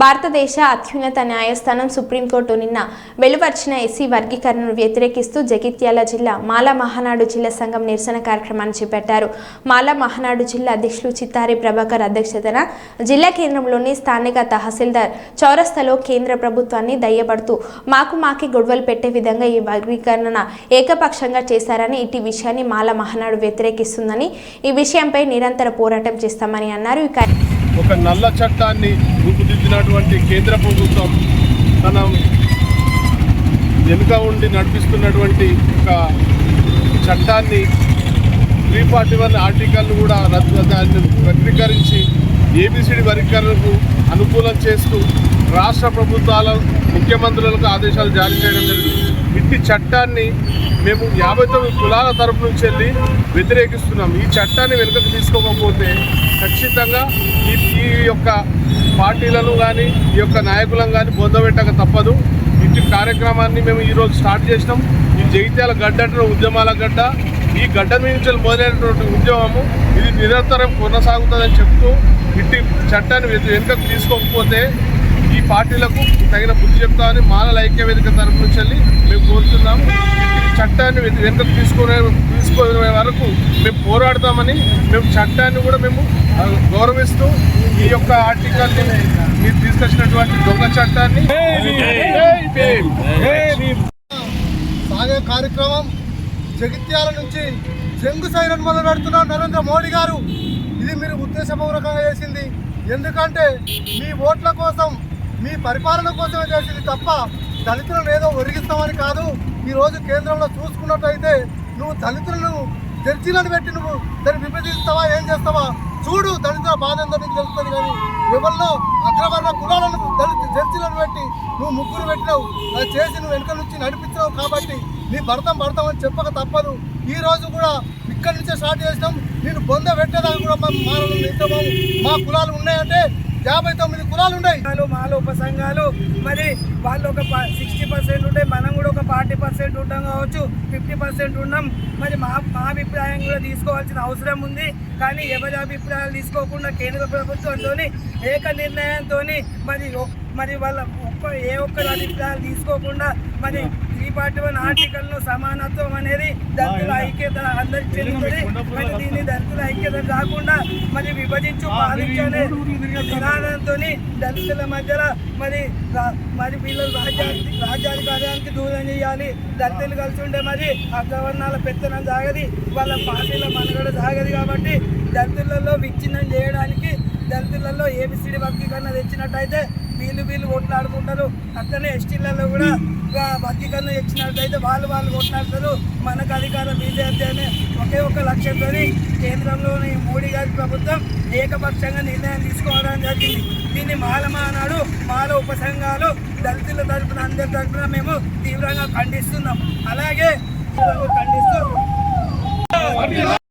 భారతదేశ అత్యున్నత న్యాయస్థానం సుప్రీంకోర్టు నిన్న వెలువర్చిన ఎస్సీ వర్గీకరణను వ్యతిరేకిస్తూ జగిత్యాల జిల్లా మాల మహానాడు జిల్లా సంఘం నిరసన కార్యక్రమాన్ని చేపట్టారు. మాల మహానాడు జిల్లా అధ్యక్షులు చిత్తారి ప్రభాకర్ అధ్యక్షతన జిల్లా కేంద్రంలోని స్థానిక తహసీల్దార్ చౌరస్తలో కేంద్ర ప్రభుత్వాన్ని దయ్యబడుతూ మాకు మాకి గొడవలు పెట్టే విధంగా ఈ వర్గీకరణ ఏకపక్షంగా చేశారని ఇటు విషయాన్ని మాల మహానాడు వ్యతిరేకిస్తుందని ఈ విషయంపై నిరంతర పోరాటం చేస్తామని అన్నారు. ఈ ఒక నల్ల చట్టాన్ని రూపుదిద్దినటువంటి కేంద్ర ప్రభుత్వం తన వెనుక ఉండి నడిపిస్తున్నటువంటి ఒక చట్టాన్ని త్రీ ఫార్టీ వన్ ఆర్టికల్ను కూడా రద్దు దాన్ని వక్రీకరించి ఏబిసిడి వర్గీకరణకు అనుకూలం చేస్తూ రాష్ట్ర ప్రభుత్వాల ముఖ్యమంత్రులకు ఆదేశాలు జారీ చేయడం జరిగింది. ఇట్టి చట్టాన్ని మేము యాభై తొమ్మిది కులాల తరపు నుంచి వెళ్ళి వ్యతిరేకిస్తున్నాం. ఈ చట్టాన్ని వెనుకకు తీసుకోకపోతే ఖచ్చితంగా ఈ ఈ యొక్క పార్టీలను కానీ ఈ యొక్క నాయకులను కానీ బొందబెట్టక తప్పదు. ఇట్టి కార్యక్రమాన్ని మేము ఈరోజు స్టార్ట్ చేసినాం. ఈ జగిత్యాల గడ్డ ఉద్యమాల గడ్డ. ఈ గడ్డ నుంచి మొదలైనటువంటి ఉద్యమము ఇది నిరంతరం కొనసాగుతుందని చెప్తూ ఇట్టి చట్టాన్ని వెనుకకు తీసుకోకపోతే ఈ పార్టీలకు తగిన బుద్ధి చెప్తామని మాలల ఐక్య వేదిక తరపు నుంచి వెళ్ళి మేము కోరుతున్నాము. చట్టాన్ని వెనుకకు తీసుకునే తీసుకో వరకు మేము పోరాడతామని మేము చట్టాన్ని కూడా మేము గౌరవిస్తూ ఈ యొక్క ఆర్టికల్ని మీరు తీసుకొచ్చినటువంటి దొంగ చట్టాన్ని సాగే కార్యక్రమం జగిత్యాల నుంచి జంగు సైరన్ మొదలు పెడుతున్న నరేంద్ర మోడీ గారు. ఇది మీరు ఉద్దేశపూర్వకంగా చేసింది. ఎందుకంటే మీ ఓట్ల కోసం మీ పరిపాలన కోసమే చేసింది తప్ప దళితులను ఏదో ఒరిగిస్తామని కాదు. ఈరోజు కేంద్రంలో చూసుకున్నట్టయితే నువ్వు దళితులను చర్చీలను పెట్టి నువ్వు దాన్ని విభజిస్తావా? ఏం చేస్తావా? చూడు దళితుల బాధ ఏందో నీకు తెలుస్తుంది కానీ ఎవరిలో అగ్రవర్ణ కులాలను దళిత చర్చీలను పెట్టి నువ్వు ముగ్గురు పెట్టినావు. అది చేసి నువ్వు వెనుక నుంచి నడిపించావు కాబట్టి నీ భర్తం భర్తం అని చెప్పక తప్పదు. ఈ రోజు కూడా ఇక్కడి నుంచే స్టార్ట్ చేసినాం. నేను బొంద పెట్టేదాకా కూడా మా మానవులు మా కులాలు ఉన్నాయంటే యాభై తొమ్మిది కులాలు ఉన్నాయి మాలో మాల ఉప సంఘాలు మరి వాళ్ళు ఒక సిక్స్టీ పర్సెంట్ ఉంటే మనం కూడా ఒక ఫార్టీ పర్సెంట్ ఉంటాం కావచ్చు ఫిఫ్టీ పర్సెంట్ ఉన్నాం. మరి మా మా అభిప్రాయం కూడా తీసుకోవాల్సిన అవసరం ఉంది. కానీ ఎవరి అభిప్రాయాలు తీసుకోకుండా కేంద్ర ప్రభుత్వంతో ఏక నిర్ణయంతో మరి మరి వాళ్ళ ఒక్క ఏ ఒక్కరి అభిప్రాయాలు తీసుకోకుండా మరి త్రీ ఫార్టీ వన్ ఆర్టికల్ను సమానత్వం అనేది దళితుల ఐక్యత అందరికి చెందుతుంది. మరి దీన్ని దళితుల ఐక్యత కాకుండా మరి విభజించు పాలించనే నినాదంతో దళితుల మధ్యలో మరి మరి వీళ్ళు రాజ్యానికి రాజ్యాధికారానికి దూరం చేయాలి. దళితులు కలిసి ఉంటే మరి అగ్రవర్ణాల పెత్తనం సాగది. వాళ్ళ పార్టీల మనుగడ సాగది కాబట్టి దళితులలో విచ్ఛిన్నం చేయడానికి దళితులలో ఏబిసిడి వర్గీకరణ తెచ్చినట్టయితే వీళ్ళు వీళ్ళు కొట్లాడుకుంటారు అట్లనే ఎస్టీలలో కూడా వర్గీకరణ తెచ్చినట్టయితే వాళ్ళు వాళ్ళు కొట్లాడతారు మనకు అధికారం బీజేపీ అనే ఒకే ఒక లక్ష్యంతో కేంద్రంలోని మోడీ గారి ప్రభుత్వం ఏకపక్షంగా నిర్ణయం తీసుకోవడం జరిగింది. దీన్ని మాల మానాడు మాల ఉపసంఘాలు దళితుల తరపున అందరి తరఫున మేము తీవ్రంగా ఖండిస్తున్నాం. అలాగే ఖండిస్తూ